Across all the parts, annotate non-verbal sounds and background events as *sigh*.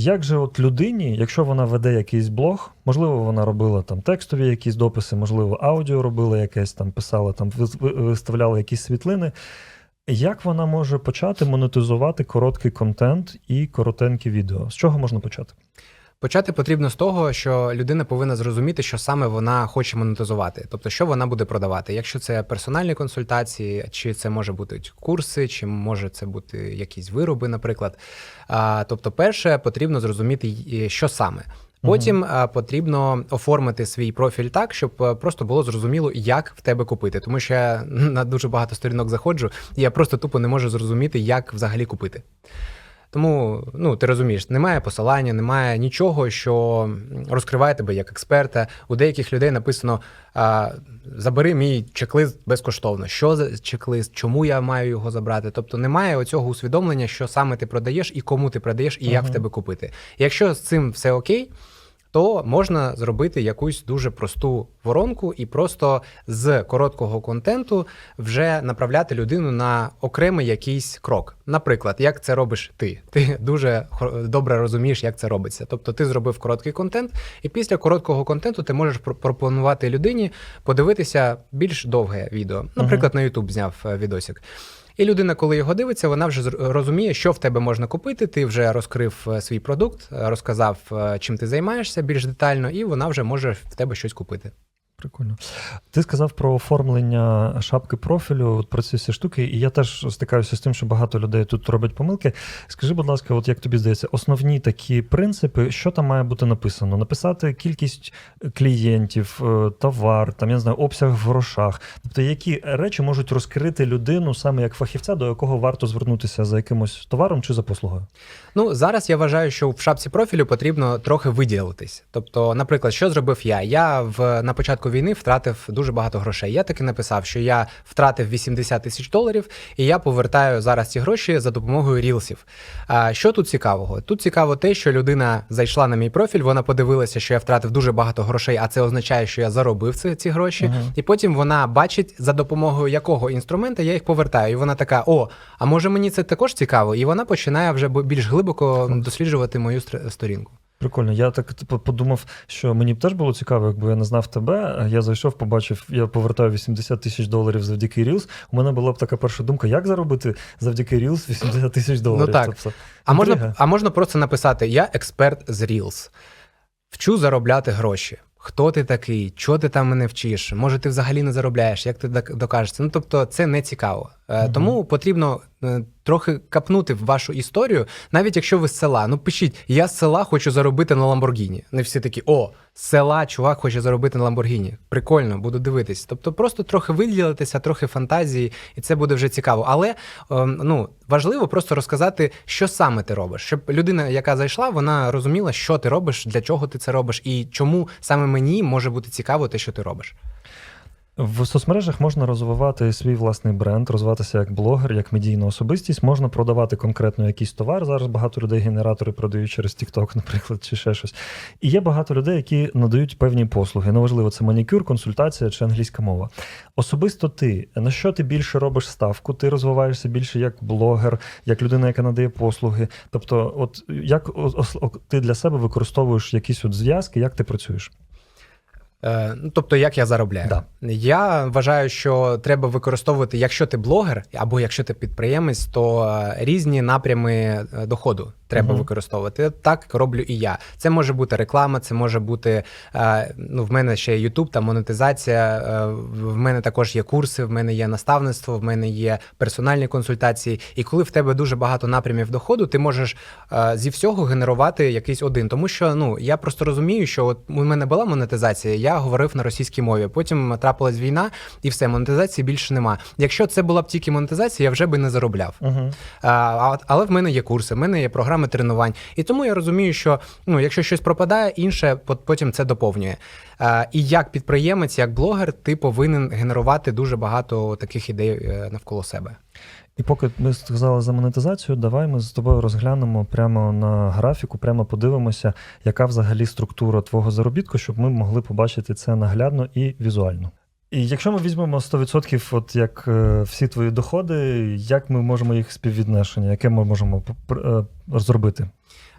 Як же от людині, якщо вона веде якийсь блог, можливо, вона робила там текстові якісь дописи, можливо, аудіо робила якесь там, писала там, виставляла якісь світлини. Як вона може почати монетизувати короткий контент і коротенькі відео? З чого можна почати? Почати потрібно з того, що людина повинна зрозуміти, що саме вона хоче монетизувати, тобто що вона буде продавати. Якщо це персональні консультації, чи це може бути курси, чи може це бути якісь вироби, наприклад. Тобто, перше потрібно зрозуміти, що саме. Потім а, потрібно оформити свій профіль так, щоб е, просто було зрозуміло, як в тебе купити. Тому що я *laughs* на дуже багато сторінок заходжу, і я просто тупо не можу зрозуміти, як взагалі купити. Тому, ну ти розумієш, немає посилання, немає нічого, що розкриває тебе як експерта. У деяких людей написано: а, забери мій чек-лист безкоштовно. Що за чек-лист, чому я маю його забрати? Тобто немає оцього усвідомлення, що саме ти продаєш і кому ти продаєш, і як в тебе купити. Якщо з цим все окей. То можна зробити якусь дуже просту воронку і просто з короткого контенту вже направляти людину на окремий якийсь крок. Наприклад, як це робиш ти? Ти дуже добре розумієш, як це робиться. Тобто ти зробив короткий контент, і після короткого контенту ти можеш пр- пропонувати людині подивитися більш довге відео. Наприклад, на YouTube зняв е, відосик. І людина, коли його дивиться, вона вже розуміє, що в тебе можна купити. Ти вже розкрив е, свій продукт, е, розказав, е, чим ти займаєшся більш детально, і вона вже може в тебе щось купити. Прикольно. Ти сказав про оформлення шапки профілю, от про ці всі штуки, і я теж стикаюся з тим, що багато людей тут робить помилки. Скажи, будь ласка, от як тобі здається, основні такі принципи, що там має бути написано? Написати кількість клієнтів, е, товар, там я не знаю, обсяг в грошах. Тобто, які речі можуть розкрити людину саме як фахівця, до якого варто звернутися за якимось товаром чи за послугою? Ну зараз я вважаю, що в шапці профілю потрібно трохи виділитись. Тобто, наприклад, що зробив я? Я в на початку війни втратив дуже багато грошей. Я таки написав, що я втратив 80 тисяч доларів, і я повертаю зараз ці гроші за допомогою рілсів. А що тут цікавого? Тут цікаво те, що людина зайшла на мій профіль, вона подивилася, що я втратив дуже багато грошей, а це означає, що я заробив ці, ці гроші. Мгм. І потім вона бачить за допомогою якого інструмента я їх повертаю. І вона така: о, а може мені це також цікаво? І вона починає вже більш глибоко досліджувати мою сторінку. Прикольно. Я так типу, подумав, що мені б теж було цікаво, якби я не знав тебе. Я зайшов, побачив, я повертаю 80 тисяч доларів завдяки Reels. У мене була б така перша думка, як заробити завдяки Reels 80 тисяч доларів. так. Тобто, А можна, а можна просто написати: Я експерт з Reels, вчу заробляти гроші. Хто ти такий? Чого ти там мене вчиш? Може, ти взагалі не заробляєш? Як ти док- докажешся? Ну тобто, це не цікаво. Е, Мгм. Тому потрібно е, трохи капнути в вашу історію, навіть якщо ви з села. Ну пишіть, я з села хочу заробити на Ламборгіні. Не всі такі, о, села чувак хоче заробити на Ламборгіні. Прикольно, буду дивитись. Тобто, просто трохи виділитися, трохи фантазії, і це буде вже цікаво. Але ем, ну важливо просто розказати, що саме ти робиш, щоб людина, яка зайшла, вона розуміла, що ти робиш, для чого ти це робиш, і чому саме мені може бути цікаво те, що ти робиш. В соцмережах можна розвивати свій власний бренд, розвиватися як блогер, як медійна особистість, можна продавати конкретно якийсь товар. Зараз багато людей генератори продають через TikTok, *laughs* наприклад, чи ще щось. І є багато людей, які надають певні послуги. Неважливо, це манікюр, консультація чи англійська мова. Особисто ти на що ти більше робиш ставку? Ти розвиваєшся більше як блогер, як людина, яка надає послуги. Тобто, от як ти для себе використовуєш якісь от зв'язки, як ти працюєш? Е, ну, тобто, як я заробляю? Да. Я вважаю, що треба використовувати, якщо ти блогер або якщо ти підприємець, то е, різні напрями е, доходу треба Мгм. використовувати. Так роблю і я. Це може бути реклама, це може бути. е, Ну, в мене ще YouTube, там монетизація. В мене також є курси, в мене є наставництво, в мене є персональні консультації. І коли в тебе дуже багато напрямів доходу, ти можеш зі всього генерувати якийсь один. Тому що ну я просто розумію, що от у мене була монетизація, я говорив на російській мові. Потім трапилась війна, і все, монетизації більше нема. Якщо це була б тільки монетизація, я вже би не заробляв. Угу. А, але в мене є курси, в мене є програми тренувань. І тому я розумію, що ну, якщо щось пропадає, інше пот- потім це доповнює. А, і як підприємець, як блогер, ти повинен генерувати дуже багато таких ідей е, навколо себе. І поки ми сказали за монетизацію, давай ми з тобою розглянемо прямо на графіку, прямо подивимося, яка взагалі структура твого заробітку, щоб ми могли побачити це наглядно і візуально. І якщо ми візьмемо 100%, от як е, всі твої доходи, як ми можемо їх співвідношення, яке ми можемо е, зробити?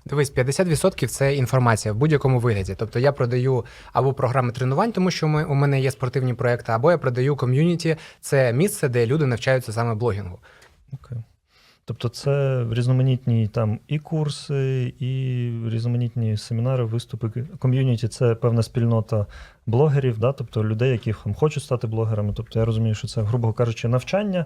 Дивись, 50% це інформація в будь-якому вигляді. Тобто я продаю або програми тренувань, тому що ми, у мене є спортивні проекти, або я продаю ком'юніті. Це місце, де люди навчаються саме блогінгу. Окей. Тобто це різноманітні там і курси, і різноманітні семінари, виступи. Ком'юніті це певна спільнота блогерів, да? тобто людей, які хочуть стати блогерами. Тобто я розумію, що це, грубо кажучи, навчання,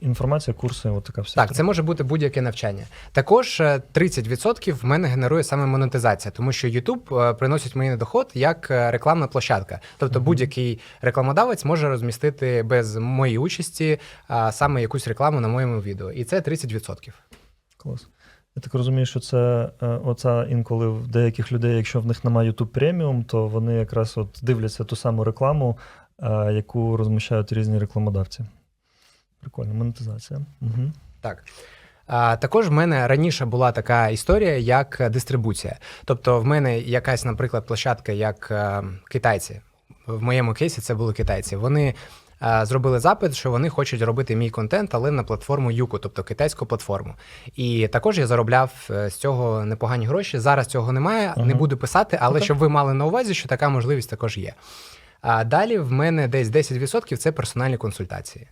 інформація, курси, от така вся. Так, це може бути будь-яке навчання. Також е, 30% в мене генерує саме монетизація, тому що YouTube е, приносить мені доход як е, рекламна площадка. Тобто Мгм. будь-який рекламодавець може розмістити без моєї участі саме якусь рекламу на моєму відео. І це 30%. Клас. Я так розумію, що це е, оця інколи в деяких людей, якщо в них немає YouTube преміум, то вони якраз от дивляться ту саму рекламу, е, яку розміщають різні рекламодавці. Прикольно, монетизація. Угу. Так. А, також в мене раніше була така історія, як дистрибуція. Тобто, в мене якась, наприклад, площадка, як е, китайці. В моєму кейсі це були китайці. Вони е, зробили запит, що вони хочуть робити мій контент, але на платформу Юку, тобто китайську платформу. І також я заробляв е, з цього непогані гроші. Зараз цього немає, не буду писати, але Окей. щоб ви мали на увазі, що така можливість також є. А далі в мене десь 10% це персональні консультації.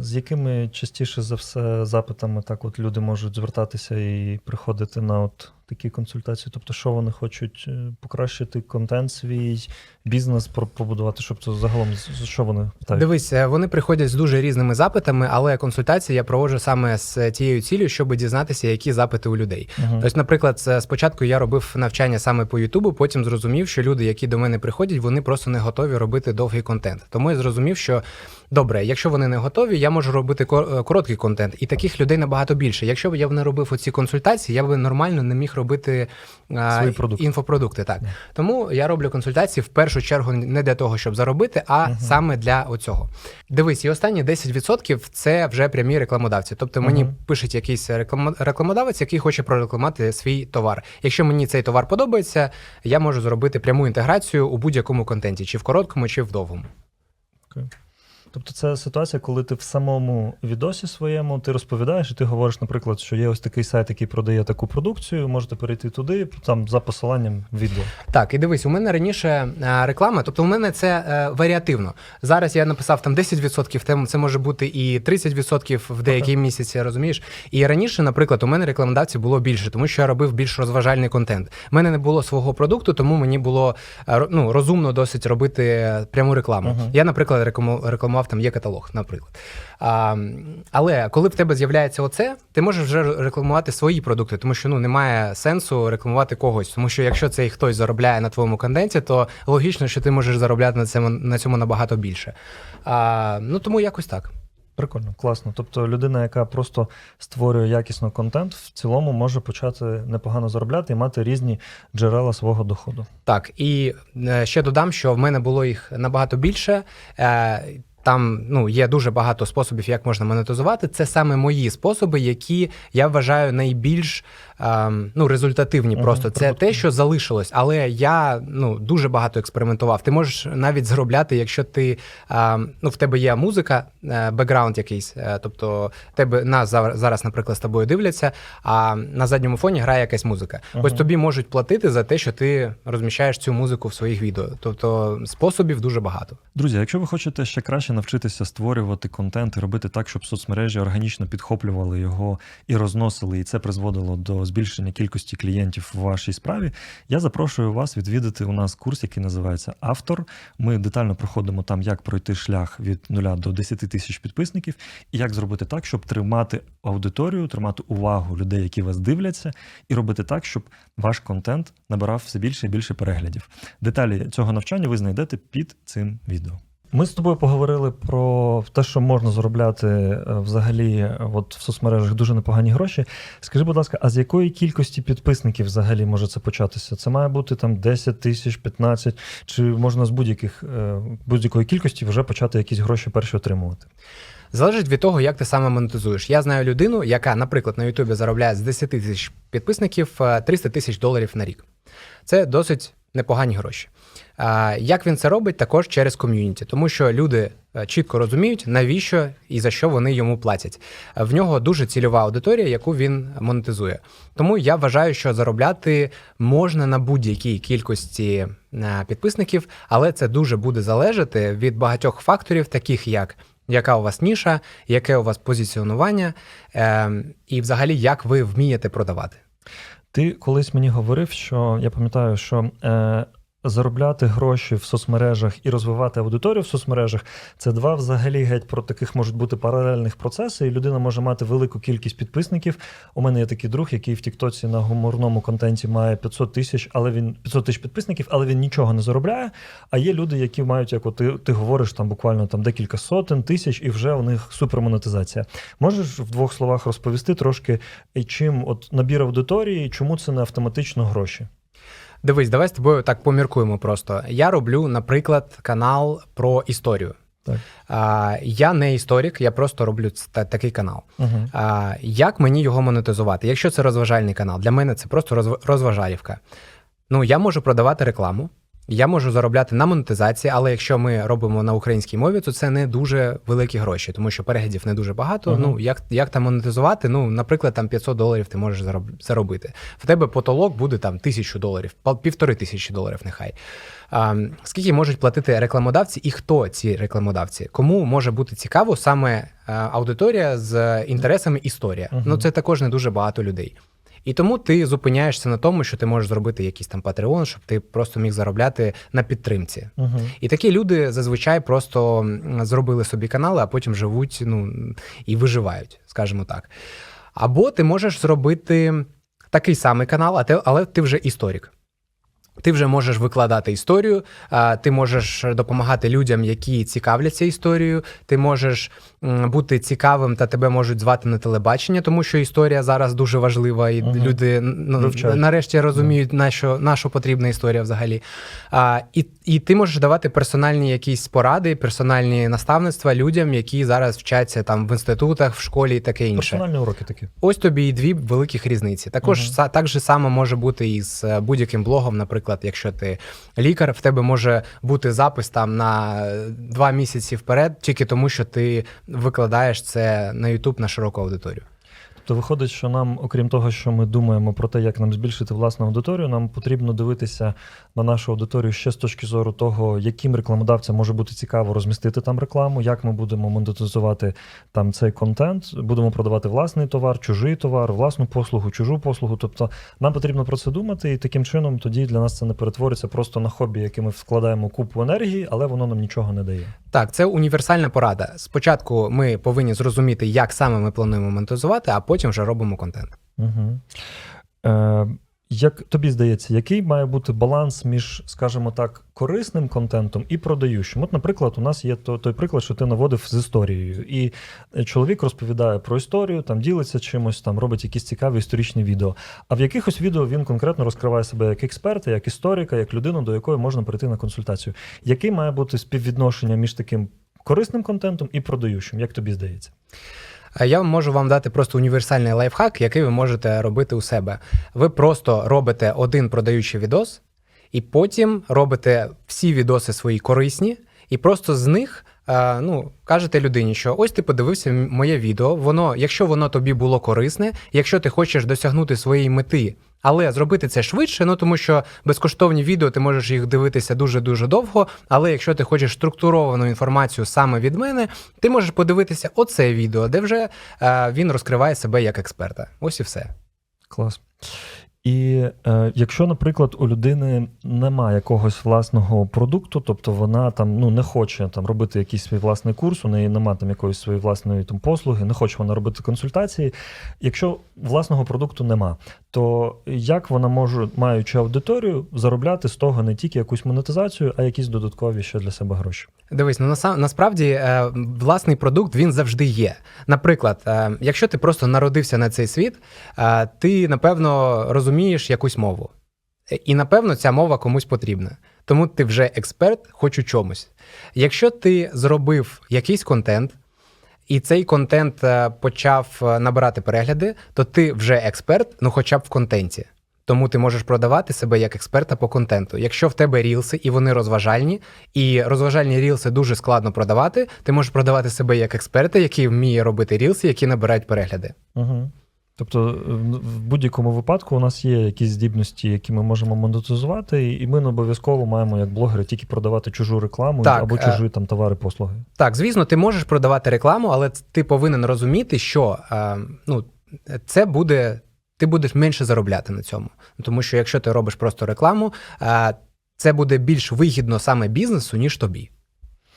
З якими частіше за все запитами так от люди можуть звертатися і приходити на от такі консультації? Тобто, що вони хочуть е, покращити контент свій, бізнес побудувати, щоб це загалом що вони питають? Дивись, е, вони приходять з дуже різними запитами, але консультації я проводжу саме з тією цілею, щоб дізнатися, які запити у людей. Мгм. Тобто, наприклад, спочатку я робив навчання саме по Ютубу, потім зрозумів, що люди, які до мене приходять, вони просто не готові робити довгий контент. Тому я зрозумів, що добре, якщо вони не готові, я можу робити кор- е, короткий контент, і таких людей набагато більше. Якщо б я б не робив оці консультації, я б нормально не міг робити а, Свої продукти. інфопродукти. Так Да. тому я роблю консультації в першу чергу не для того, щоб заробити, а Мгм. саме для оцього. Дивись, і останні 10% це вже прямі рекламодавці. Тобто мені Мгм. пишуть якийсь рекламодавець, який хоче прорекламувати свій товар. Якщо мені цей товар подобається, я можу зробити пряму інтеграцію у будь-якому контенті, чи в короткому, чи в довгому. Тобто це ситуація, коли ти в самому відосі своєму ти розповідаєш, і ти говориш, наприклад, що є ось такий сайт, який продає таку продукцію, можете перейти туди, там за посиланням відео. Так, і дивись, у мене раніше е, реклама, тобто у мене це е, варіативно. Зараз я написав там 10%, там це може бути і 30% в деякі місяці, розумієш? І раніше, наприклад, у мене рекламодавців було більше, тому що я робив більш розважальний контент. У мене не було свого продукту, тому мені було е, ну, розумно досить робити е, пряму рекламу. Мгм. Я, наприклад, рекламу- рекламував там є каталог, наприклад. А, але коли в тебе з'являється оце, ти можеш вже рекламувати свої продукти, тому що ну немає сенсу рекламувати когось. Тому що якщо цей хтось заробляє на твоєму контенті, то логічно, що ти можеш заробляти на цьому на цьому набагато більше. А, ну тому якось так. Прикольно, класно. Тобто людина, яка просто створює якісно контент, в цілому може почати непогано заробляти і мати різні джерела свого доходу. Так, і е, ще додам, що в мене було їх набагато більше. Там ну, є дуже багато способів, як можна монетизувати. Це саме мої способи, які я вважаю найбільш ем, ну, результативні. Просто це прибуткові. те, що залишилось. Але я ну, дуже багато експериментував. Ти можеш навіть заробляти, якщо ти ем, ну, в тебе є музика, е, бекграунд якийсь. е, Тобто тебе нас зар- зараз, наприклад, з тобою дивляться, а на задньому фоні грає якась музика. Ось тобі можуть платити за те, що ти розміщаєш цю музику в своїх відео. Тобто способів дуже багато. Друзі, якщо ви хочете ще краще навчитися створювати контент і робити так, щоб соцмережі органічно підхоплювали його і розносили, і це призводило до збільшення кількості клієнтів в вашій справі, я запрошую вас відвідати у нас курс, який називається Автор. Ми детально проходимо там, як пройти шлях від 0 до 10 тисяч підписників, і як зробити так, щоб тримати аудиторію, тримати увагу людей, які вас дивляться, і робити так, щоб ваш контент набирав все більше і більше переглядів. Деталі цього навчання ви знайдете під цим відео. Ми з тобою поговорили про те, що можна заробляти е, взагалі е, от в соцмережах дуже непогані гроші. Скажи, будь ласка, а з якої кількості підписників взагалі може це початися? Це має бути там 10 тисяч, 15, чи можна з будь-яких е, будь-якої кількості вже почати якісь гроші перші отримувати? Залежить від того, як ти саме монетизуєш. Я знаю людину, яка, наприклад, на Ютубі заробляє з 10 тисяч підписників е, 300 тисяч доларів на рік. Це досить непогані гроші. Як він це робить? Також через ком'юніті, тому що люди е, чітко розуміють, навіщо і за що вони йому платять. В нього дуже цільова аудиторія, яку він монетизує. Тому я вважаю, що заробляти можна на будь-якій кількості е, підписників, але це дуже буде залежати від багатьох факторів, таких як яка у вас ніша, яке у вас позиціонування, е, і взагалі як ви вмієте продавати. Ти колись мені говорив, що я пам'ятаю, що е, заробляти гроші в соцмережах і розвивати аудиторію в соцмережах це два взагалі геть про таких можуть бути паралельних процеси, і людина може мати велику кількість підписників. У мене є такий друг, який в Тіктоці на гуморному контенті має 500 тисяч, але він 500 тисяч підписників, але він нічого не заробляє. А є люди, які мають, як от ти, ти говориш, там буквально там декілька сотень тисяч, і вже у них супермонетизація. Можеш в двох словах розповісти трошки, чим от набір аудиторії, чому це не автоматично гроші? Дивись, давай з тобою так поміркуємо просто. Я роблю, наприклад, канал про історію. Так. А, я не історик, я просто роблю та- такий канал. Угу. А, як мені його монетизувати? Якщо це розважальний канал, для мене це просто розв- розважалівка. Ну, я можу продавати рекламу, я можу заробляти на монетизації, але якщо ми робимо на українській мові, то це не дуже великі гроші, тому що переглядів не дуже багато. Мгм. Ну як, як там монетизувати? Ну, наприклад, там 500 доларів ти можеш зароб- заробити. В тебе потолок буде там тисячу доларів, півтори тисячі доларів, нехай. А, скільки можуть платити рекламодавці, і хто ці рекламодавці? Кому може бути цікаво саме аудиторія з інтересами історія? Мгм. Ну це також не дуже багато людей. І тому ти зупиняєшся на тому, що ти можеш зробити якийсь там Patreon, щоб ти просто міг заробляти на підтримці. Угу. І такі люди зазвичай просто зробили собі канали, а потім живуть ну, і виживають, скажімо так. Або ти можеш зробити такий самий канал, але ти вже історик. Ти вже можеш викладати історію, ти можеш допомагати людям, які цікавляться історією. Ти можеш бути цікавим та тебе можуть звати на телебачення, тому що історія зараз дуже важлива, і Мгм. люди Вивчають. нарешті розуміють, на що, на що потрібна історія взагалі. А, і, і ти можеш давати персональні якісь поради, персональні наставництва людям, які зараз вчаться там в інститутах, в школі і таке інше. Персональні уроки такі. Ось тобі і дві великих різниці. Також са- так же само може бути і з е, будь-яким блогом. Наприклад, якщо ти лікар, в тебе може бути запис там на два місяці вперед, тільки тому, що ти викладаєш це на YouTube на широку аудиторію. Тобто виходить, що нам, окрім того, що ми думаємо про те, як нам збільшити власну аудиторію, нам потрібно дивитися на нашу аудиторію ще з точки зору того, яким рекламодавцям може бути цікаво розмістити там рекламу, як ми будемо монетизувати там цей контент, будемо продавати власний товар, чужий товар, власну послугу, чужу послугу. Тобто нам потрібно про це думати, і таким чином тоді для нас це не перетвориться просто на хобі, яке ми вкладаємо купу енергії, але воно нам нічого не дає. Так, це універсальна порада. Спочатку ми повинні зрозуміти, як саме ми плануємо монетизувати, а потім вже робимо контент. Угу. Е, як тобі здається, який має бути баланс між, скажімо так, корисним контентом і продаючим? От, наприклад, у нас є то- той приклад, що ти наводив з історією, і чоловік розповідає про історію, там ділиться чимось, там робить якісь цікаві історичні відео. А в якихось відео він конкретно розкриває себе як експерта, як історика, як людину, до якої можна прийти на консультацію. Який має бути співвідношення між таким корисним контентом і продаючим? Як тобі здається? А Я можу вам дати просто універсальний лайфхак, який ви можете робити у себе. Ви просто робите один продаючий відос, і потім робите всі відоси свої корисні, і просто з них. Е, Ну, кажете людині, що ось ти подивився моє відео. Воно, якщо воно тобі було корисне, якщо ти хочеш досягнути своєї мети, але зробити це швидше, ну тому що безкоштовні відео ти можеш їх дивитися дуже дуже довго. Але якщо ти хочеш структуровану інформацію саме від мене, ти можеш подивитися оце відео, де вже е, він розкриває себе як експерта. Ось і все. Клас. І е, якщо, наприклад, у людини немає якогось власного продукту, тобто вона там ну не хоче там робити якийсь свій власний курс, у неї немає там якоїсь своєї власної там послуги, не хоче вона робити консультації. Якщо власного продукту нема, то як вона може, маючи аудиторію, заробляти з того не тільки якусь монетизацію, а якісь додаткові ще для себе гроші? Дивись, ну наса- насправді е, власний продукт він завжди є. Наприклад, е, якщо ти просто народився на цей світ, е, ти напевно розумієш якусь мову. І напевно ця мова комусь потрібна. Тому ти вже експерт, хоч у чомусь. Якщо ти зробив якийсь контент, і цей контент е, почав е, набирати перегляди, то ти вже експерт, ну хоча б в контенті. Тому ти можеш продавати себе як експерта по контенту. Якщо в тебе рілси і вони розважальні, і розважальні рілси дуже складно продавати, ти можеш продавати себе як експерта, який вміє робити рілси, які набирають перегляди. Угу. Тобто, е, в будь-якому випадку у нас є якісь здібності, які ми можемо монетизувати, і- ми не обов'язково маємо як блогери тільки продавати чужу рекламу Так, або е, чужі там товари, послуги. Так, звісно, ти можеш продавати рекламу, але ти повинен розуміти, що е, ну, це буде. Ти будеш менше заробляти на цьому. Тому що якщо ти робиш просто рекламу, це буде більш вигідно саме бізнесу, ніж тобі.